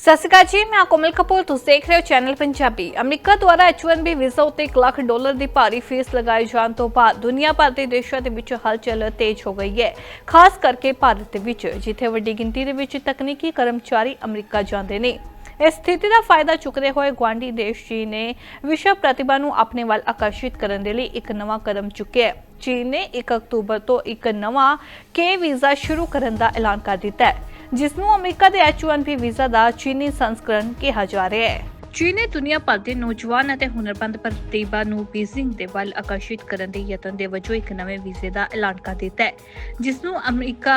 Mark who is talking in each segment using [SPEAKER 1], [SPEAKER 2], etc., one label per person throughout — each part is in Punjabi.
[SPEAKER 1] ਸਤਿ ਸ਼੍ਰੀ ਅਕਾਲ ਜੀ, ਮੈਂ ਕੋਮਲ ਕਪੂਰ, ਤੁਸੀਂ ਦੇਖ ਰਹੇ ਹੋ ਚੈਨਲ ਪੰਜਾਬੀ। ਅਮਰੀਕਾ ਦੁਆਰਾ H1B ਵੀਜ਼ਾ ਉੱਤੇ 1 ਲੱਖ ਡਾਲਰ ਦੀ ਭਾਰੀ ਫੀਸ ਲਗਾਏ ਜਾਣ ਤੋਂ ਬਾਅਦ ਦੁਨੀਆ ਭਰ ਦੇ ਦੇਸ਼ਾਂ ਦੇ ਵਿੱਚ ਹਲਚਲ ਤੇਜ਼ ਹੋ ਗਈ ਹੈ। ਖਾਸ ਕਰਕੇ ਭਾਰਤ ਵਿੱਚ, ਜਿੱਥੇ ਵੱਡੀ ਗਿਣਤੀ ਦੇ ਵਿੱਚ ਤਕਨੀਕੀ ਕਰਮਚਾਰੀ ਅਮਰੀਕਾ ਜਾਂਦੇ ਨੇ। ਇਸ ਸਥਿਤੀ ਦਾ ਫਾਇਦਾ ਚੁੱਕਦੇ ਹੋਏ ਗੁਆਂਢੀ ਦੇਸ਼ ਚੀਨ ਨੇ ਵਿਸ਼ਵ ਪ੍ਰਤਿਭਾ ਨੂੰ ਆਪਣੇ ਵੱਲ ਆਕਰਸ਼ਿਤ ਕਰਨ ਦੇ ਲਈ ਇੱਕ ਨਵਾਂ ਕਦਮ ਚੁੱਕਿਆ ਹੈ। ਚੀਨ ਨੇ 1 ਅਕਤੂਬਰ ਤੋਂ ਇੱਕ ਨਵਾਂ ਕੇ ਵੀਜ਼ਾ ਸ਼ੁਰੂ ਕਰਨ ਦਾ ਐਲਾਨ ਕਰ ਦਿੱਤਾ ਹੈ। ਜਿਸ ਨੂੰ ਅਮਰੀਕਾ ਦੇ H1B ਵੀਜ਼ਾ ਦਾ ਚੀਨੀ ਸੰਸਕਰਣ ਕਿਹਾ ਜਾ ਰਿਹਾ ਹੈ। ਚੀਨ ਨੇ ਦੁਨੀਆ ਭਰ ਦੇ ਨੌਜਵਾਨ ਅਤੇ ਹੁਨਰਮੰਦ ਪ੍ਰਤਿਭਾ ਨੂੰ ਬੀਜ਼ਿੰਗ ਦੇ ਵੱਲ ਆਕਰਸ਼ਿਤ ਕਰਨ ਦੇ ਯਤਨ ਦੇ ਵਜੋਂ ਇੱਕ ਨਵੇਂ ਵੀਜ਼ੇ ਦਾ ਐਲਾਨ ਕਰ ਦਿੱਤਾ ਹੈ ਜਿਸ ਨੂੰ ਅਮਰੀਕਾ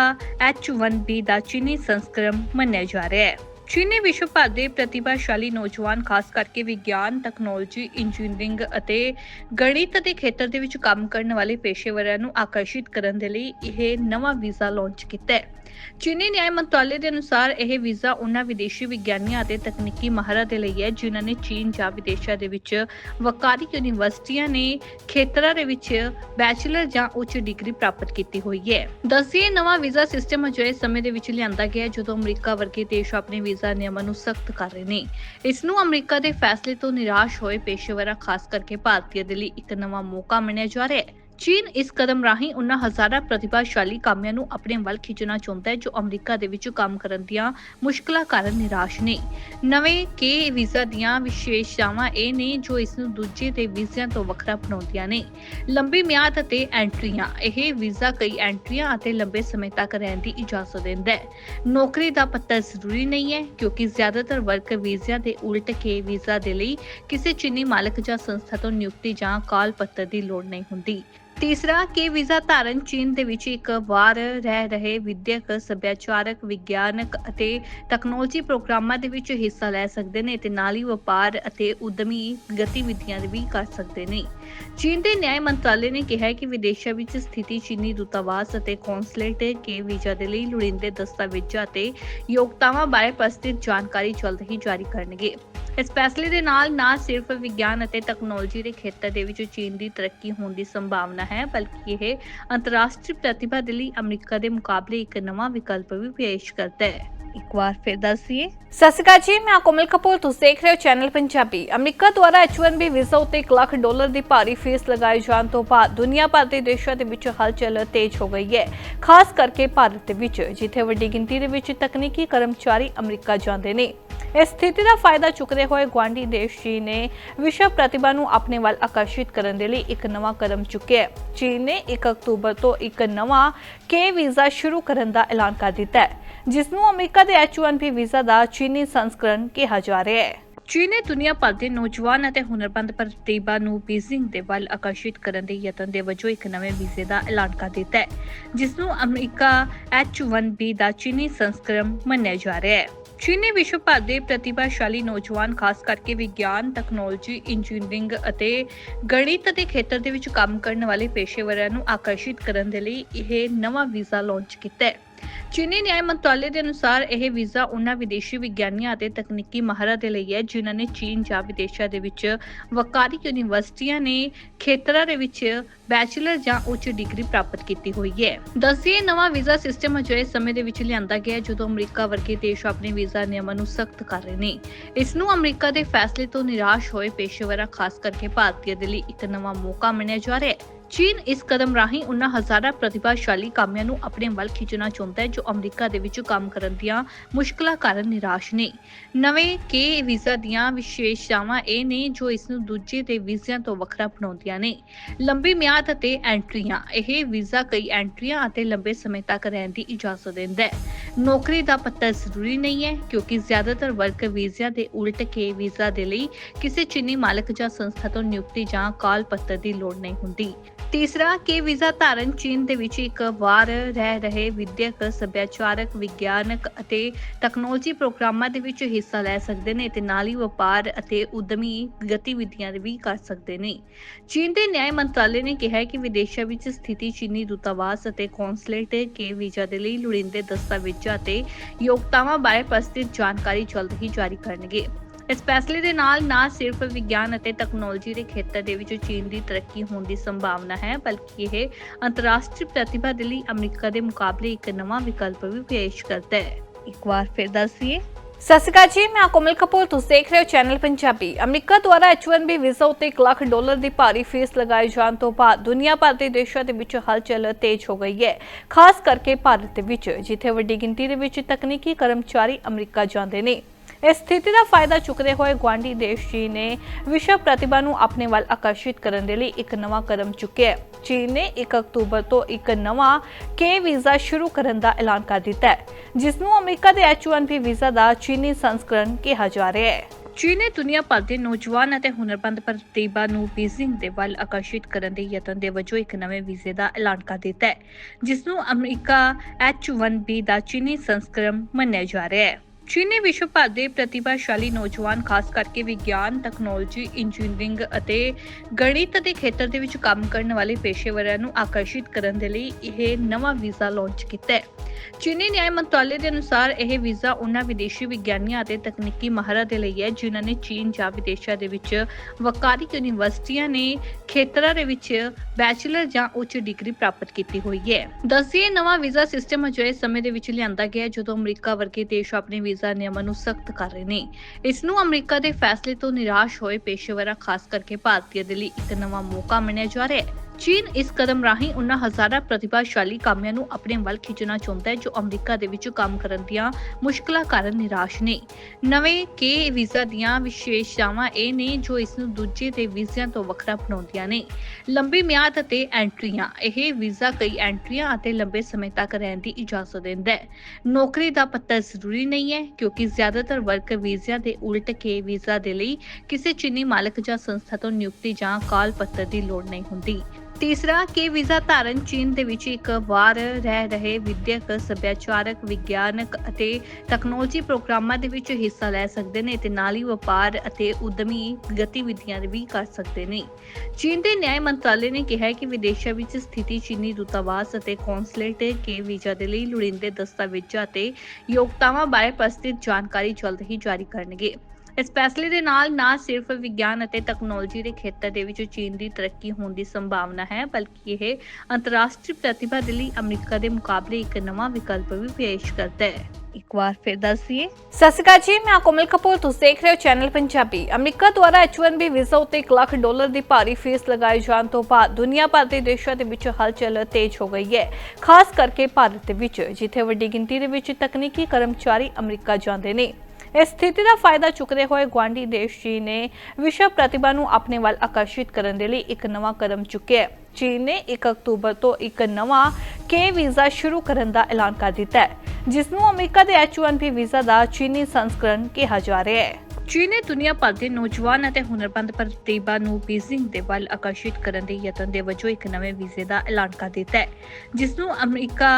[SPEAKER 1] H1B ਦਾ ਚੀਨੀ ਸੰਸਕਰਣ ਮੰਨਿਆ ਜਾ ਰਿਹਾ ਹੈ। ਚੀਨੀ ਵਿਸ਼ਵ ਭਰ ਦੇ ਪ੍ਰਤਿਭਾਸ਼ਾਲੀ ਨੌਜਵਾਨ ਖਾਸ ਕਰਕੇ ਵਿਗਿਆਨ, ਟੈਕਨੋਲੋਜੀ, ਇੰਜੀਨੀਅਰਿੰਗ ਅਤੇ ਗਣਿਤ ਦੇ ਖੇਤਰ ਦੇ ਵਿੱਚ ਕੰਮ ਕਰਨ ਵਾਲੇ ਪੇਸ਼ੇਵਰਾਂ ਨੂੰ ਆਕਰਸ਼ਿਤ ਕਰਨ ਦੇ ਲਈ ਇਹ ਨਵਾਂ ਵੀਜ਼ਾ ਲਾਂਚ ਕੀਤਾ ਹੈ। ਚੀਨੀ ਨਿਆਂ ਮੰਤਰਾਲੇ ਦੇ ਅਨੁਸਾਰ ਇਹ ਵੀਜ਼ਾ ਉਹਨਾਂ ਵਿਦੇਸ਼ੀ ਵਿਗਿਆਨੀਆਂ ਅਤੇ ਤਕਨੀਕੀ ਮਾਹਰਾਂ ਦੇ ਲਈ ਹੈ ਜਿਨ੍ਹਾਂ ਨੇ ਚੀਨ ਜਾਂ ਵਿਦੇਸ਼ਾਂ ਦੇ ਵਿੱਚ ਵਕਾਰੀ ਯੂਨੀਵਰਸਿਟੀਆਂ ਨੇ ਖੇਤਰਾਂ ਦੇ ਵਿੱਚ ਬੈਚਲਰ ਜਾਂ ਉੱਚ ਡਿਗਰੀ ਪ੍ਰਾਪਤ ਕੀਤੀ ਹੋਈ ਹੈ ਦੱਸਿਏ ਨਵਾਂ ਵੀਜ਼ਾ ਸਿਸਟਮ ਅਜਿਹੇ ਸਮੇਂ ਦੇ ਵਿੱਚ ਲਿਆਂਦਾ ਗਿਆ ਜਦੋਂ ਅਮਰੀਕਾ ਵਰਗੇ ਦੇਸ਼ ਆਪਣੇ ਵੀਜ਼ਾ ਨਿਯਮਾਂ ਨੂੰ ਸਖਤ ਕਰ ਰਹੇ ਨੇ। ਇਸ ਨੂੰ ਅਮਰੀਕਾ ਦੇ ਫੈਸਲੇ ਤੋਂ ਨਿਰਾਸ਼ ਹੋਏ ਪੇਸ਼ੇਵਰਾਂ, ਖਾਸ ਕਰਕੇ ਭਾਰਤੀਆਂ ਦੇ ਲਈ ਇੱਕ ਨਵਾਂ ਮੌਕਾ ਮੰਨਿਆ ਜਾ ਰਿਹਾ ਹੈ। ਚੀਨ ਇਸ ਕਦਮ ਰਾਹੀਂ ਉਹਨਾਂ ਹਜ਼ਾਰਾਂ ਪ੍ਰਤਿਭਾਸ਼ਾਲੀ ਕਾਮਿਆਂ ਨੂੰ ਆਪਣੇ ਵੱਲ ਖਿੱਚਣਾ ਚਾਹੁੰਦਾ ਹੈ, ਜੋ ਅਮਰੀਕਾ ਦੇ ਵਿੱਚ ਕੰਮ ਕਰਨ ਦੀਆਂ ਮੁਸ਼ਕਲਾਂ ਕਾਰਨ ਨਿਰਾਸ਼ ਨੇ। ਨਵੇਂ ਕੇ ਵੀਜ਼ਾ ਦੀਆਂ ਵਿਸ਼ੇਸ਼ਤਾਵਾਂ ਇਹ ਨੇ ਜੋ ਇਸ ਨੂੰ ਦੂਜੇ ਦੇ ਵੀਜ਼ਿਆਂ ਤੋਂ ਵੱਖਰਾ ਬਣਾਉਂਦੀਆਂ ਨੇ। ਲੰਬੀ ਮਿਆਦ ਅਤੇ ਐਂਟਰੀਆਂ, ਇਹ ਵੀਜ਼ਾ ਕਈ ਐਂਟਰੀਆਂ ਅਤੇ ਲੰਬੇ ਸਮੇਂ ਤੱਕ ਰਹਿਣ ਦੀ ਇਜਾਜ਼ਤ ਦਿੰਦਾ ਹੈ। ਨੌਕਰੀ ਦਾ ਪੱਤਰ ਜ਼ਰੂਰੀ ਨਹੀਂ ਹੈ, ਕਿਉਂਕਿ ਜ਼ਿਆਦਾਤਰ ਵਰਕ ਵੀਜ਼ਿਆਂ ਦੇ ਉਲਟ ਕੇ ਵੀਜ਼ਾ ਦੇ ਲਈ ਕਿਸੇ ਚੀਨੀ ਮਾਲਕ ਜਾਂ ਸੰਸਥਾ ਤੋਂ ਨਿਯੁਕਤੀ ਜਾਂ ਕਾਲ ਪੱਤਰ ਦੀ ਲੋੜ ਨਹੀਂ ਹੁੰਦੀ। ਤੀਸਰਾ ਕਿ ਵੀਜ਼ਾ ਧਾਰਨ ਚੀਨ ਦੇ ਵਿੱਚ ਇੱਕ ਵਾਰ ਰਹਿ ਰਹੇ ਵਿਦਿਅਕ, ਸੱਭਿਆਚਾਰਕ, ਵਿਗਿਆਨਕ ਅਤੇ ਟੈਕਨੋਲੋਜੀ ਪ੍ਰੋਗਰਾਮਾਂ ਦੇ ਵਿੱਚ ਹਿੱਸਾ ਲੈ ਸਕਦੇ ਨੇ ਤੇ ਨਾਲ ਹੀ ਵਪਾਰ ਅਤੇ ਉਦਮੀ ਗਤੀਵਿਧੀਆਂ ਵੀ ਕਰ ਸਕਦੇ ਨੇ। ਚੀਨ ਦੇ ਨਿਆਂ ਮੰਤਰਾਲੇ ਨੇ ਕਿਹਾ ਹੈ ਕਿ ਵਿਦੇਸ਼ਾਂ ਵਿੱਚ ਸਥਿਤੀ ਚੀਨੀ ਦੂਤਾਵਾਸ ਅਤੇ ਕੌਂਸਲੇਟ ਕੇ ਵੀਜ਼ਾ ਦੇ ਲਈ ਲੋੜੀਂਦੇ ਦਸਤਾਵੇਜ਼ਾਂ ਅਤੇ ਯੋਗਤਾਵਾਂ ਬਾਰੇ ਪ੍ਰਸਤਿਤ ਜਾਣਕਾਰੀ ਜਲਦ ਹੀ ਜਾਰੀ ਕਰਨਗੇ। ਇਸ ਫੈਸਲੇ ਦੇ ਨਾਲ ਨਾ ਸਿਰਫ ਵਿਗਿਆਨ ਅਤੇ ਟੈਕਨੋਲੋਜੀ ਦੇ ਖੇਤਰ ਦੇ ਵਿੱਚ ਚੀਨ ਦੀ ਤਰੱਕੀ ਹੋਣ ਦੀ ਸੰਭਾਵਨਾ ਹੈ, ਬਲਕਿ ਇਹ ਅੰਤਰਰਾਸ਼ਟਰੀ ਪ੍ਰਤਿਭਾ ਦੇ ਲਈ ਅਮਰੀਕਾ ਦੇ ਮੁਕਾਬਲੇ ਇੱਕ ਨਵਾਂ ਵਿਕਲਪ ਵੀ ਪੇਸ਼ ਕਰਦਾ ਹੈ। ਇੱਕ ਵਾਰ ਫਿਰ ਦੱਸੀਏ। ਸਤਿ ਸ਼੍ਰੀ ਅਕਾਲ ਜੀ, ਮੈਂ ਕੋਮਲ ਕਪੂਰ, ਤੁਸੀਂ ਦੇਖ ਰਹੇ ਹੋ ਚੈਨਲ ਪੰਜਾਬੀ। ਅਮਰੀਕਾ ਦੁਆਰਾ H1B ਵੀਜ਼ਾ ਉੱਤੇ 1 ਲੱਖ ਡਾਲਰ ਦੀ ਭਾਰੀ ਫੀਸ ਲਗਾਏ ਜਾਣ ਤੋਂ ਬਾਅਦ ਦੁਨੀਆ ਭਰ ਦੇ ਦੇਸ਼ਾਂ ਦੇ ਵਿੱਚ ਹਲਚਲ ਤੇਜ਼ ਹੋ ਗਈ ਹੈ। ਖਾਸ ਕਰਕੇ ਭਾਰਤ ਵਿੱਚ, ਜਿੱਥੇ ਵੱਡੀ ਗਿਣਤੀ ਦੇ ਵਿੱਚ ਤਕਨੀਕੀ ਕਰਮਚਾਰੀ ਅਮਰੀਕਾ ਜਾਂਦੇ ਨੇ। ਇਸ ਸਥਿਤੀ ਦਾ ਫਾਇਦਾ ਚੁੱਕਦੇ ਹੋਏ ਗੁਆਂਢੀ ਦੇਸ਼ ਚੀਨ ਨੇ ਵਿਸ਼ਵ ਪ੍ਰਤਿਭਾ ਨੂੰ ਆਪਣੇ ਵੱਲ ਆਕਰਸ਼ਿਤ ਕਰਨ ਦੇ ਲਈ ਇੱਕ ਨਵਾਂ ਕਦਮ ਚੁੱਕਿਆ ਚੀਨ ਨੇ 1 ਅਕਤੂਬਰ ਤੋਂ ਇੱਕ ਨਵਾਂ ਕੇ ਵੀਜ਼ਾ ਸ਼ੁਰੂ ਕਰਨ ਦਾ ਐਲਾਨ ਕਰ ਦਿੱਤਾ ਹੈ। ਜਿਸ ਨੂੰ ਅਮਰੀਕਾ ਦੇ H1B ਵੀਜ਼ਾ ਦਾ ਚੀਨੀ ਸੰਸਕਰਣ ਕਿਹਾ ਜਾ ਰਿਹਾ ਹੈ। ਚੀਨ ਨੇ ਦੁਨੀਆ ਭਰ ਦੇ ਨੌਜਵਾਨ ਅਤੇ ਹੁਨਰਮੰਦ ਪ੍ਰਤਿਭਾ ਨੂੰ ਬੀਜ਼ਿੰਗ ਦੇ ਵੱਲ ਆਕਰਸ਼ਿਤ ਕਰਨ ਦੇ ਯਤਨ ਦੇ ਵਜੋਂ ਇੱਕ ਨਵੇਂ ਵੀਜ਼ੇ ਦਾ ਐਲਾਨ ਕਰ ਦਿੱਤਾ ਹੈ ਜਿਸ ਨੂੰ ਅਮਰੀਕਾ H1B ਦਾ ਚੀਨੀ ਸੰਸਕਰਣ ਮੰਨਿਆ ਜਾ ਰਿਹਾ ਹੈ। ਚੀਨ ਵਿਸ਼ਵ ਭਰ ਦੇ ਪ੍ਰਤਿਭਾਸ਼ਾਲੀ ਨੌਜਵਾਨ ਖਾਸ ਕਰਕੇ ਵਿਗਿਆਨ, ਟੈਕਨੋਲੋਜੀ, ਇੰਜੀਨੀਅਰਿੰਗ ਅਤੇ ਗਣਿਤ ਦੇ ਖੇਤਰ ਦੇ ਵਿੱਚ ਕੰਮ ਕਰਨ ਵਾਲੇ ਪੇਸ਼ੇਵਰਾਂ ਨੂੰ ਆਕਰਸ਼ਿਤ ਕਰਨ ਦੇ ਲਈ ਇਹ ਨਵਾਂ ਵੀਜ਼ਾ ਲਾਂਚ ਕੀਤਾ ਹੈ। ਚੀਨੀ ਨਿਆਂ ਮੰਤਰਾਲੇ ਦੇ ਅਨੁਸਾਰ ਇਹ ਵੀਜ਼ਾ ਉਹਨਾਂ ਵਿਦੇਸ਼ੀ ਵਿਗਿਆਨੀਆਂ ਅਤੇ ਤਕਨੀਕੀ ਮਾਹਰਾਂ ਦੇ ਲਈ ਹੈ, ਜਿਨ੍ਹਾਂ ਨੇ ਚੀਨ ਜਾਂ ਵਿਦੇਸ਼ਾਂ ਦੇ ਵਿੱਚ ਵਕਾਰੀ ਯੂਨੀਵਰਸਿਟੀਆਂ ਨੇ ਖੇਤਰਾਂ ਦੇ ਵਿੱਚ ਬੈਚਲਰ ਜਾਂ ਉੱਚ ਡਿਗਰੀ ਪ੍ਰਾਪਤ ਕੀਤੀ ਹੋਈ ਹੈ। ਦੱਸਿਏ ਨਵਾਂ ਵੀਜ਼ਾ ਸਿਸਟਮ ਅਜਿਹੇ ਸਮੇਂ ਦੇ ਵਿੱਚ ਲਿਆਂਦਾ ਗਿਆ ਜਦੋਂ ਅਮਰੀਕਾ ਵਰਗੇ ਦੇਸ਼ ਆਪਣੇ ਵੀਜ਼ਾ ਨਿਯਮਾਂ ਨੂੰ ਸਖਤ ਕਰ ਰਹੇ ਨੇ। ਇਸ ਨੂੰ ਅਮਰੀਕਾ ਦੇ ਫੈਸਲੇ ਤੋਂ ਨਿਰਾਸ਼ ਹੋਏ ਪੇਸ਼ੇਵਰਾਂ, ਖਾਸ ਕਰਕੇ ਭਾਰਤੀਆਂ ਦੇ ਲਈ ਇੱਕ ਨਵਾਂ ਮੌਕਾ ਮੰਨਿਆ ਜਾ ਰਿਹਾ ਹੈ। ਚੀਨ ਇਸ ਕਦਮ ਰਾਹੀਂ ਉਹਨਾਂ ਹਜ਼ਾਰਾਂ ਪ੍ਰਤਿਭਾਸ਼ਾਲੀ ਕਾਮਿਆਂ ਨੂੰ ਆਪਣੇ ਵੱਲ ਖਿੱਚਣਾ ਚਾਹੁੰਦਾ ਹੈ, ਜੋ ਅਮਰੀਕਾ ਦੇ ਵਿੱਚ ਕੰਮ ਕਰਨ ਦੀਆਂ ਮੁਸ਼ਕਲਾਂ ਕਾਰਨ ਨਿਰਾਸ਼ ਨੇ। ਨਵੇਂ ਕੇ ਵੀਜ਼ਾ ਦੀਆਂ ਵਿਸ਼ੇਸ਼ਤਾਵਾਂ ਇਹ ਨੇ ਜੋ ਇਸ ਨੂੰ ਦੂਜੇ ਦੇ ਵੀਜ਼ਿਆਂ ਤੋਂ ਵੱਖਰਾ ਬਣਾਉਂਦੀਆਂ ਨੇ। ਲੰਬੀ ਮਿਆਦ ਅਤੇ ਐਂਟਰੀਆਂ, ਇਹ ਵੀਜ਼ਾ ਕਈ ਐਂਟਰੀਆਂ ਅਤੇ ਲੰਬੇ ਸਮੇਂ ਤੱਕ ਰਹਿਣ ਦੀ ਇਜਾਜ਼ਤ ਦਿੰਦਾ ਹੈ। ਨੌਕਰੀ ਦਾ ਪੱਤਰ ਜ਼ਰੂਰੀ ਨਹੀਂ ਹੈ, ਕਿਉਂਕਿ ਜ਼ਿਆਦਾਤਰ ਵਰਕ ਵੀਜ਼ਿਆਂ ਦੇ ਉਲਟ ਕੇ ਵੀਜ਼ਾ ਦੇ ਲਈ ਕਿਸੇ ਚੀਨੀ ਮਾਲਕ ਜਾਂ ਸੰਸਥਾ ਤੋਂ ਨਿਯੁਕਤੀ ਜਾਂ ਕਾਲ ਪੱਤਰ ਦੀ ਲੋੜ ਨਹੀਂ ਹੁੰਦੀ। ਤੀਸਰਾ ਕਿ ਵੀਜ਼ਾ ਧਾਰਨ ਚੀਨ ਦੇ ਵਿੱਚ ਇੱਕ ਵਾਰ ਰਹਿ ਰਹੇ ਵਿਦਿਅਕ, ਸੱਭਿਆਚਾਰਕ, ਵਿਗਿਆਨਕ ਅਤੇ ਟੈਕਨੋਲੋਜੀ ਪ੍ਰੋਗਰਾਮਾਂ ਦੇ ਵਿੱਚ ਹਿੱਸਾ ਲੈ ਸਕਦੇ ਨੇ ਤੇ ਨਾਲ ਹੀ ਵਪਾਰ ਅਤੇ ਉਦਮੀ ਗਤੀਵਿਧੀਆਂ ਵੀ ਕਰ ਸਕਦੇ ਨੇ। ਚੀਨ ਦੇ ਨਿਆਂ ਮੰਤਰਾਲੇ ਨੇ ਕਿਹਾ ਕਿ ਵਿਦੇਸ਼ਾਂ ਵਿੱਚ ਸਥਿਤੀ ਚੀਨੀ ਦੂਤਾਵਾਸ ਅਤੇ ਕੌਂਸਲੇਟ ਕੇ ਵੀਜ਼ਾ ਦੇ ਲਈ ਲੋੜੀਂਦੇ ਦਸਤਾਵੇਜ਼ਾਂ ਅਤੇ ਯੋਗਤਾਵਾਂ ਬਾਰੇ ਪ੍ਰਸਤਿਤ ਜਾਣਕਾਰੀ ਜਲਦ ਹੀ ਜਾਰੀ ਕਰਨਗੇ। ਇਸ ਫੈਸਲੇ ਦੇ ਨਾਲ ਨਾ ਸਿਰਫ ਵਿਗਿਆਨ ਅਤੇ ਟੈਕਨੋਲੋਜੀ ਦੇ ਖੇਤਰ ਦੇ ਵਿੱਚ ਚੀਨ ਦੀ ਤਰੱਕੀ ਹੋਣ ਦੀ ਸੰਭਾਵਨਾ ਹੈ, ਬਲਕਿ ਇਹ ਅੰਤਰਰਾਸ਼ਟਰੀ ਪ੍ਰਤਿਭਾ ਦੇ ਲਈ ਅਮਰੀਕਾ ਦੇ ਮੁਕਾਬਲੇ ਇੱਕ ਨਵਾਂ ਵਿਕਲਪ ਵੀ ਪੇਸ਼ ਕਰਦਾ ਹੈ। ਇੱਕ ਵਾਰ ਫਿਰ ਦੱਸੀਏ। ਸਤਿ ਸ਼੍ਰੀ ਅਕਾਲ ਜੀ, ਮੈਂ ਕੋਮਲ ਕਪੂਰ, ਤੁਸੀਂ ਦੇਖ ਰਹੇ ਹੋ ਚੈਨਲ ਪੰਜਾਬੀ। ਅਮਰੀਕਾ ਦੁਆਰਾ H1B ਵੀਜ਼ਾ ਉੱਤੇ 1 ਲੱਖ ਡਾਲਰ ਦੀ ਭਾਰੀ ਫੀਸ ਲਗਾਏ ਜਾਣ ਤੋਂ ਬਾਅਦ ਦੁਨੀਆ ਭਰ ਦੇ ਦੇਸ਼ਾਂ ਦੇ ਵਿੱਚ ਹਲਚਲ ਤੇਜ਼ ਹੋ ਗਈ ਹੈ, ਖਾਸ ਕਰਕੇ ਭਾਰਤ ਦੇ ਵਿੱਚ, ਜਿੱਥੇ ਵੱਡੀ ਗਿਣਤੀ ਦੇ ਵਿੱਚ ਤਕਨੀਕੀ ਕਰਮਚਾਰੀ ਅਮਰੀਕਾ ਜਾਂਦੇ ਨੇ। ਇਸ ਸਥਿਤੀ ਦਾ ਫਾਇਦਾ ਚੁੱਕਦੇ ਹੋਏ ਗੁਆਂਢੀ ਦੇਸ਼ ਚੀਨ ਨੇ ਵਿਸ਼ਵ ਪ੍ਰਤਿਭਾ ਨੂੰ ਆਪਣੇ ਵੱਲ ਆਕਰਸ਼ਿਤ ਕਰਨ ਦੇ ਲਈ ਇੱਕ ਨਵਾਂ ਕਦਮ ਚੁੱਕਿਆ ਹੈ। ਚੀਨ ਨੇ 1 ਅਕਤੂਬਰ ਤੋਂ ਇੱਕ ਨਵਾਂ ਕੇ ਵੀਜ਼ਾ ਸ਼ੁਰੂ ਕਰਨ ਦਾ ਐਲਾਨ ਕਰ ਦਿੱਤਾ ਹੈ ਜਿਸ ਨੂੰ ਅਮਰੀਕਾ ਦੇ H1B ਵੀਜ਼ਾ ਦਾ ਚੀਨੀ ਸੰਸਕਰਣ ਕਿਹਾ ਜਾ ਰਿਹਾ ਹੈ। ਚੀਨ ਨੇ ਦੁਨੀਆ ਭਰ ਦੇ ਨੌਜਵਾਨ ਅਤੇ ਹੁਨਰਮੰਦ ਪ੍ਰਤਿਭਾ ਨੂੰ ਬੀਜ਼ਿੰਗ ਦੇ ਵੱਲ ਆਕਰਸ਼ਿਤ ਕਰਨ ਦੇ ਯਤਨ ਦੇ ਵਜੋਂ ਇੱਕ ਨਵੇਂ ਵੀਜ਼ੇ ਦਾ ਐਲਾਨ ਕਰ ਦਿੱਤਾ ਹੈ ਜਿਸ ਨੂੰ ਅਮਰੀਕਾ H1B ਦਾ ਚੀਨੀ ਸੰਸਕਰਣ ਮੰਨਿਆ ਜਾ ਰਿਹਾ ਹੈ। ਚੀਨ ਨੇ ਵਿਸ਼ਵ ਭਰ ਦੇ ਪ੍ਰਤਿਭਾਸ਼ਾਲੀ ਨੌਜਵਾਨ ਖਾਸ ਕਰਕੇ ਵਿਗਿਆਨ, ਟੈਕਨੋਲੋਜੀ, ਇੰਜੀਨੀਅਰਿੰਗ ਅਤੇ ਗਣਿਤ ਦੇ ਖੇਤਰ ਦੇ ਵਿੱਚ ਕੰਮ ਕਰਨ ਵਾਲੇ ਪੇਸ਼ੇਵਰਾਂ ਨੂੰ ਆਕਰਸ਼ਿਤ ਕਰਨ ਦੇ ਲਈ ਇਹ ਨਵਾਂ ਵੀਜ਼ਾ ਲਾਂਚ ਕੀਤਾ ਹੈ। ਚੀਨੀ ਨਿਆਂ ਮੰਤਰਾਲੇ ਦੇ ਅਨੁਸਾਰ ਇਹ ਵੀਜ਼ਾ ਉਹਨਾਂ ਵਿਦੇਸ਼ੀ ਵਿਗਿਆਨੀਆਂ ਅਤੇ ਤਕਨੀਕੀ ਮਾਹਰਾਂ ਦੇ ਲਈ ਹੈ ਜਿਨ੍ਹਾਂ ਨੇ ਚੀਨ ਜਾਂ ਵਿਦੇਸ਼ਾਂ ਦੇ ਵਿੱਚ ਵਕਾਰੀ ਯੂਨੀਵਰਸਿਟੀਆਂ ਨੇ ਖੇਤਰਾਂ ਦੇ ਵਿੱਚ ਬੈਚਲਰ ਜਾਂ ਉੱਚ ਡਿਗਰੀ ਪ੍ਰਾਪਤ ਕੀਤੀ ਹੋਈ ਹੈ ਦੱਸੀਏ ਨਵਾਂ ਵੀਜ਼ਾ ਸਿਸਟਮ ਅਜਿਹੇ ਸਮੇਂ ਦੇ ਵਿੱਚ ਲਿਆਂਦਾ ਗਿਆ ਜਦੋਂ ਅਮਰੀਕਾ ਵਰਗੇ ਦੇਸ਼ ਆਪਣੇ ਵੀਜ਼ਾ ਨਿਯਮਾਂ ਨੂੰ ਸਖਤ ਕਰ ਰਹੇ ਨੇ। ਇਸ ਨੂੰ ਅਮਰੀਕਾ ਦੇ ਫੈਸਲੇ ਤੋਂ ਨਿਰਾਸ਼ ਹੋਏ ਪੇਸ਼ੇਵਰਾਂ, ਖਾਸ ਕਰਕੇ ਭਾਰਤੀਆਂ ਦੇ ਲਈ ਇੱਕ ਨਵਾਂ ਮੌਕਾ ਮੰਨਿਆ ਜਾ ਰਿਹਾ ਹੈ। ਚੀਨ ਇਸ ਕਦਮ ਰਾਹੀਂ ਉਹਨਾਂ ਹਜ਼ਾਰਾਂ ਪ੍ਰਤਿਭਾਸ਼ਾਲੀ ਕਾਮਿਆਂ ਨੂੰ ਆਪਣੇ ਵੱਲ ਖਿੱਚਣਾ ਚਾਹੁੰਦਾ ਹੈ, ਜੋ ਅਮਰੀਕਾ ਦੇ ਵਿੱਚ ਕੰਮ ਕਰਨ ਦੀਆਂ ਮੁਸ਼ਕਲਾਂ ਕਾਰਨ ਨਿਰਾਸ਼ ਨੇ। ਨਵੇਂ ਕੇ ਵੀਜ਼ਾ ਦੀਆਂ ਵਿਸ਼ੇਸ਼ਤਾਵਾਂ ਇਹ ਨੇ ਜੋ ਇਸ ਨੂੰ ਦੂਜੇ ਦੇ ਵੀਜ਼ਿਆਂ ਤੋਂ ਵੱਖਰਾ ਬਣਾਉਂਦੀਆਂ ਨੇ। ਲੰਬੀ ਮਿਆਦ ਅਤੇ ਐਂਟਰੀਆਂ, ਇਹ ਵੀਜ਼ਾ ਕਈ ਐਂਟਰੀਆਂ ਅਤੇ ਲੰਬੇ ਸਮੇਂ ਤੱਕ ਰਹਿਣ ਦੀ ਇਜਾਜ਼ਤ ਦਿੰਦਾ ਹੈ। ਨੌਕਰੀ ਦਾ ਪੱਤਰ ਜ਼ਰੂਰੀ ਨਹੀਂ ਹੈ, ਕਿਉਂਕਿ ਜ਼ਿਆਦਾਤਰ ਵਰਕ ਵੀਜ਼ਿਆਂ ਦੇ ਉਲਟ ਕੇ ਵੀਜ਼ਾ ਦੇ ਲਈ ਕਿਸੇ ਚੀਨੀ ਮਾਲਕ ਜਾਂ ਸੰਸਥਾ ਤੋਂ ਨਿਯੁਕਤੀ ਜਾਂ ਕਾਲ ਪੱਤਰ ਦੀ ਲੋੜ ਨਹੀਂ ਹੁੰਦੀ। ਤੀਸਰਾ ਕਿ ਵੀਜ਼ਾ ਧਾਰਨ ਚੀਨ ਦੇ ਵਿੱਚ ਇੱਕ ਵਾਰ ਰਹਿ ਰਹੇ ਵਿਦਿਅਕ, ਸੱਭਿਆਚਾਰਕ, ਵਿਗਿਆਨਕ ਅਤੇ ਟੈਕਨੋਲੋਜੀ ਪ੍ਰੋਗਰਾਮਾਂ ਦੇ ਵਿੱਚ ਹਿੱਸਾ ਲੈ ਸਕਦੇ ਨੇ ਤੇ ਨਾਲ ਹੀ ਵਪਾਰ ਅਤੇ ਉਦਮੀ ਗਤੀਵਿਧੀਆਂ ਵੀ ਕਰ ਸਕਦੇ ਨੇ। ਚੀਨ ਦੇ ਨਿਆਂ ਮੰਤਰਾਲੇ ਨੇ ਕਿਹਾ ਹੈ ਕਿ ਵਿਦੇਸ਼ਾਂ ਵਿੱਚ ਸਥਿਤੀ ਚੀਨੀ ਦੂਤਾਵਾਸ ਅਤੇ ਕੌਂਸਲੇਟ ਕੇ ਵੀਜ਼ਾ ਦੇ ਲਈ ਲੋੜੀਂਦੇ ਦਸਤਾਵੇਜ਼ਾਂ ਅਤੇ ਯੋਗਤਾਵਾਂ ਬਾਰੇ ਪ੍ਰਸਤਿਤ ਜਾਣਕਾਰੀ ਜਲਦ ਹੀ ਜਾਰੀ ਕਰਨਗੇ। ਇਸ ਫੈਸਲੇ ਦੇ ਨਾਲ ਨਾ ਸਿਰਫ ਵਿਗਿਆਨ ਅਤੇ ਟੈਕਨੋਲੋਜੀ ਦੇ ਖੇਤਰ ਦੇ ਵਿੱਚ ਚੀਨ ਦੀ ਤਰੱਕੀ ਹੋਣ ਦੀ ਸੰਭਾਵਨਾ ਹੈ, ਬਲਕਿ ਇਹ ਅੰਤਰਰਾਸ਼ਟਰੀ ਪ੍ਰਤਿਭਾ ਦੇ ਲਈ ਅਮਰੀਕਾ ਦੇ ਮੁਕਾਬਲੇ ਇੱਕ ਨਵਾਂ ਵਿਕਲਪ ਵੀ ਪੇਸ਼ ਕਰਦਾ ਹੈ। ਇੱਕ ਵਾਰ ਫਿਰ ਦੱਸੀਏ। ਸਤਿ ਸ਼੍ਰੀ ਅਕਾਲ ਜੀ, ਮੈਂ ਕੋਮਲ ਕਪੂਰ, ਤੁਸੀਂ ਦੇਖ ਰਹੇ ਹੋ ਚੈਨਲ ਪੰਜਾਬੀ ਅਮਰੀਕਾ ਦੁਆਰਾ H1B ਵੀਜ਼ਾ ਉੱਤੇ 1 ਲੱਖ ਡਾਲਰ ਦੀ ਭਾਰੀ ਫੀਸ ਲਗਾਏ ਜਾਣ ਤੋਂ ਬਾਅਦ ਦੁਨੀਆ ਭਰ ਦੇ ਦੇਸ਼ਾਂ ਦੇ ਵਿੱਚ ਹਲਚਲ ਤੇਜ਼ ਹੋ ਗਈ ਹੈ। ਖਾਸ ਕਰਕੇ ਭਾਰਤ ਵਿੱਚ, ਜਿੱਥੇ ਵੱਡੀ ਗਿਣਤੀ ਦੇ ਵਿੱਚ ਤਕਨੀਕੀ ਕਰਮਚਾਰੀ ਅਮਰੀਕਾ ਜਾਂਦੇ ਨੇ। ਇਸ ਸਥਿਤੀ ਦਾ ਫਾਇਦਾ ਚੁੱਕਦੇ ਹੋਏ ਗੁਆਂਢੀ ਦੇਸ਼ ਚੀਨ ਨੇ ਵਿਸ਼ਵ ਪ੍ਰਤਿਭਾ ਨੂੰ ਆਪਣੇ ਵੱਲ ਆਕਰਸ਼ਿਤ ਕਰਨ ਦੇ ਲਈ ਇੱਕ ਨਵਾਂ ਕਦਮ ਚੁੱਕਿਆ ਹੈ। ਚੀਨ ਨੇ 1 ਅਕਤੂਬਰ ਤੋਂ ਇੱਕ ਨਵਾਂ ਕੇ ਵੀਜ਼ਾ ਸ਼ੁਰੂ ਕਰਨ ਦਾ ਐਲਾਨ ਕਰ ਦਿੱਤਾ ਹੈ, ਜਿਸ ਨੂੰ ਅਮਰੀਕਾ ਦੇ H1B ਵੀਜ਼ਾ ਦਾ ਚੀਨੀ ਸੰਸਕਰਣ ਕਿਹਾ ਜਾ ਰਿਹਾ ਹੈ। ਚੀਨ ਨੇ ਦੁਨੀਆ ਭਰ ਦੇ ਨੌਜਵਾਨ ਅਤੇ ਹੁਨਰਮੰਦ ਪ੍ਰਤਿਭਾ ਨੂੰ ਬੀਜ਼ਿੰਗ ਦੇ ਵੱਲ ਆਕਰਸ਼ਿਤ ਕਰਨ ਦੇ ਯਤਨ ਦੇ ਵਜੋਂ ਇੱਕ ਨਵੇਂ ਵੀਜ਼ੇ ਦਾ ਐਲਾਨ ਕਰ ਦਿੱਤਾ ਹੈ ਜਿਸ ਨੂੰ ਅਮਰੀਕਾ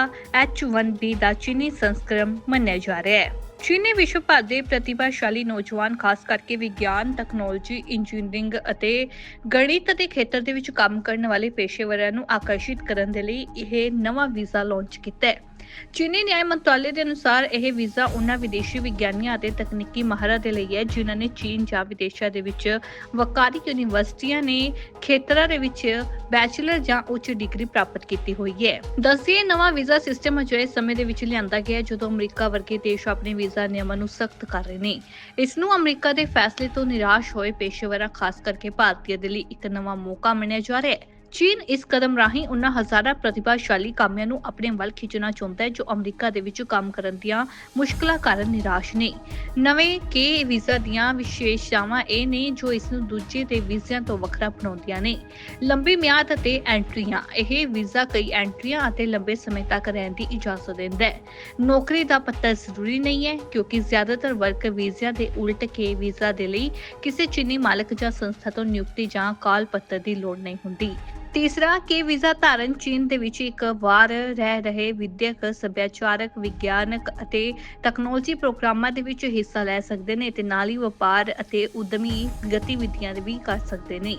[SPEAKER 1] H1B ਦਾ ਚੀਨੀ ਸੰਸਕਰਣ ਮੰਨਿਆ ਜਾ ਰਿਹਾ ਹੈ। ਚੀਨ ਨੇ ਵਿਸ਼ਵ ਭਰ ਦੇ ਪ੍ਰਤਿਭਾਸ਼ਾਲੀ ਨੌਜਵਾਨ ਖਾਸ ਕਰਕੇ ਵਿਗਿਆਨ, ਟੈਕਨੋਲੋਜੀ, ਇੰਜੀਨੀਅਰਿੰਗ ਅਤੇ ਗਣਿਤ ਦੇ ਖੇਤਰ ਦੇ ਵਿੱਚ ਕੰਮ ਕਰਨ ਵਾਲੇ ਪੇਸ਼ੇਵਰਾਂ ਨੂੰ ਆਕਰਸ਼ਿਤ ਕਰਨ ਦੇ ਲਈ ਇਹ ਨਵਾਂ ਵੀਜ਼ਾ ਲਾਂਚ ਕੀਤਾ ਹੈ। ਚੀਨੀ ਨਿਆਂ ਮੰਤਰਾਲੇ ਦੇ ਅਨੁਸਾਰ ਇਹ ਵੀਜ਼ਾ ਉਹਨਾਂ ਵਿਦੇਸ਼ੀ ਵਿਗਿਆਨੀਆਂ ਅਤੇ ਤਕਨੀਕੀ ਮਾਹਰਾਂ ਦੇ ਲਈ ਹੈ, ਜਿਨ੍ਹਾਂ ਨੇ ਚੀਨ ਜਾਂ ਵਿਦੇਸ਼ਾਂ ਦੇ ਵਿੱਚ ਵਕਾਰੀ ਯੂਨੀਵਰਸਿਟੀਆਂ ਨੇ ਖੇਤਰਾਂ ਦੇ ਵਿੱਚ ਬੈਚਲਰ ਜਾਂ ਉੱਚ ਡਿਗਰੀ ਪ੍ਰਾਪਤ ਕੀਤੀ ਹੋਈ ਹੈ। ਦੱਸੀਏ ਨਵਾਂ ਵੀਜ਼ਾ ਸਿਸਟਮ ਅਜਿਹੇ ਸਮੇਂ ਦੇ ਵਿੱਚ ਲਿਆਂਦਾ ਗਿਆ ਜਦੋਂ ਅਮਰੀਕਾ ਵਰਗੇ ਦੇਸ਼ ਆਪਣੇ ਵੀਜ਼ਾ ਨਿਯਮਾਂ ਨੂੰ ਸਖਤ ਕਰ ਰਹੇ ਨੇ। ਇਸ ਨੂੰ ਅਮਰੀਕਾ ਦੇ ਫੈਸਲੇ ਤੋਂ ਨਿਰਾਸ਼ ਹੋਏ ਪੇਸ਼ੇਵਰਾਂ, ਖਾਸ ਕਰਕੇ ਭਾਰਤੀਆਂ ਦੇ ਲਈ ਇੱਕ ਨਵਾਂ ਮੌਕਾ ਮੰਨਿਆ ਜਾ ਰਿਹਾ ਹੈ। ਚੀਨ ਇਸ ਕਦਮ ਰਾਹੀਂ ਉਹਨਾਂ ਹਜ਼ਾਰਾਂ ਪ੍ਰਤਿਭਾਸ਼ਾਲੀ ਕਾਮਿਆਂ ਨੂੰ ਆਪਣੇ ਵੱਲ ਖਿੱਚਣਾ ਚਾਹੁੰਦਾ ਹੈ, ਜੋ ਅਮਰੀਕਾ ਦੇ ਵਿੱਚ ਕੰਮ ਕਰਨ ਦੀਆਂ ਮੁਸ਼ਕਲਾਂ ਕਾਰਨ ਨਿਰਾਸ਼ ਨੇ। ਨਵੇਂ ਕੇ ਵੀਜ਼ਾ ਦੀਆਂ ਵਿਸ਼ੇਸ਼ਤਾਵਾਂ ਇਹ ਨੇ ਜੋ ਇਸ ਨੂੰ ਦੂਜੇ ਦੇ ਵੀਜ਼ਿਆਂ ਤੋਂ ਵੱਖਰਾ ਬਣਾਉਂਦੀਆਂ ਨੇ। ਲੰਬੀ ਮਿਆਦ ਅਤੇ ਐਂਟਰੀਆਂ, ਇਹ ਵੀਜ਼ਾ ਕਈ ਐਂਟਰੀਆਂ ਅਤੇ ਲੰਬੇ ਸਮੇਂ ਤੱਕ ਰਹਿਣ ਦੀ ਇਜਾਜ਼ਤ ਦਿੰਦਾ ਹੈ। ਨੌਕਰੀ ਦਾ ਪੱਤਰ ਜ਼ਰੂਰੀ ਨਹੀਂ ਹੈ, ਕਿਉਂਕਿ ਜ਼ਿਆਦਾਤਰ ਵਰਕ ਵੀਜ਼ਿਆਂ ਦੇ ਉਲਟ ਕੇ ਵੀਜ਼ਾ ਦੇ ਲਈ ਕਿਸੇ ਚੀਨੀ ਮਾਲਕ ਜਾਂ ਸੰਸਥਾ ਤੋਂ ਨਿਯੁਕਤੀ ਜਾਂ ਕਾਲ ਪੱਤਰ ਦੀ ਲੋੜ ਨਹੀਂ ਹੁੰਦੀ। ਤੀਸਰਾ ਕਿ ਵੀਜ਼ਾ ਧਾਰਨ ਚੀਨ ਦੇ ਵਿੱਚ ਇੱਕ ਵਾਰ ਰਹਿ ਰਹੇ ਵਿਦਿਅਕ, ਸੱਭਿਆਚਾਰਕ, ਵਿਗਿਆਨਕ ਅਤੇ ਟੈਕਨੋਲੋਜੀ ਪ੍ਰੋਗਰਾਮਾਂ ਦੇ ਵਿੱਚ ਹਿੱਸਾ ਲੈ ਸਕਦੇ ਨੇ ਤੇ ਨਾਲ ਹੀ ਵਪਾਰ ਅਤੇ ਉਦਮੀ ਗਤੀਵਿਧੀਆਂ ਵੀ ਕਰ ਸਕਦੇ ਨੇ।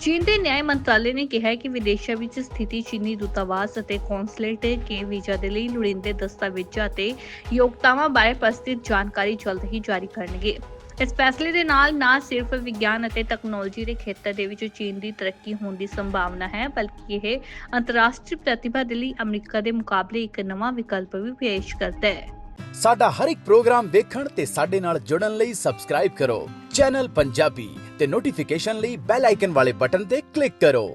[SPEAKER 1] ਚੀਨ ਦੇ ਨਿਆਂ ਮੰਤਰਾਲੇ ਨੇ ਕਿਹਾ ਕਿ ਵਿਦੇਸ਼ਾਂ ਵਿੱਚ ਸਥਿਤੀ ਚੀਨੀ ਦੂਤਾਵਾਸ ਅਤੇ ਕੌਂਸਲੇਟ ਕੇ ਵੀਜ਼ਾ ਦੇ ਲਈ ਲੋੜੀਂਦੇ ਦਸਤਾਵੇਜ਼ਾਂ ਅਤੇ ਯੋਗਤਾਵਾਂ ਬਾਰੇ ਪ੍ਰਸਤਿਤ ਜਾਣਕਾਰੀ ਜਲਦ ਹੀ ਜਾਰੀ ਕਰਨਗੇ। ਇਸ ਫੈਸਲੇ ਦੇ ਨਾਲ ਨਾ ਸਿਰਫ ਵਿਗਿਆਨ ਅਤੇ ਟੈਕਨੋਲੋਜੀ ਦੇ ਖੇਤਰ ਦੇ ਵਿੱਚ ਚੀਨ ਦੀ ਤਰੱਕੀ ਹੋਣ ਦੀ ਸੰਭਾਵਨਾ ਹੈ, ਬਲਕਿ ਇਹ ਅੰਤਰਰਾਸ਼ਟਰੀ ਪ੍ਰਤਿਭਾ ਦੇ ਲਈ ਅਮਰੀਕਾ ਦੇ ਮੁਕਾਬਲੇ ਇੱਕ ਨਵਾਂ ਵਿਕਲਪ ਵੀ ਪੇਸ਼ ਕਰਦਾ ਹੈ।
[SPEAKER 2] ਸਾਡਾ ਹਰ ਇੱਕ ਪ੍ਰੋਗਰਾਮ ਵੇਖਣ ਤੇ ਸਾਡੇ ਨਾਲ ਜੁੜਨ ਲਈ ਸਬਸਕ੍ਰਾਈਬ ਕਰੋ। ਚੈਨਲ ਪੰਜਾਬੀ ਤੇ ਨੋਟੀਫਿਕੇਸ਼ਨ ਲਈ ਬੈਲ ਆਈਕਨ ਵਾਲੇ ਬਟਨ ਤੇ ਕਲਿੱਕ ਕਰੋ।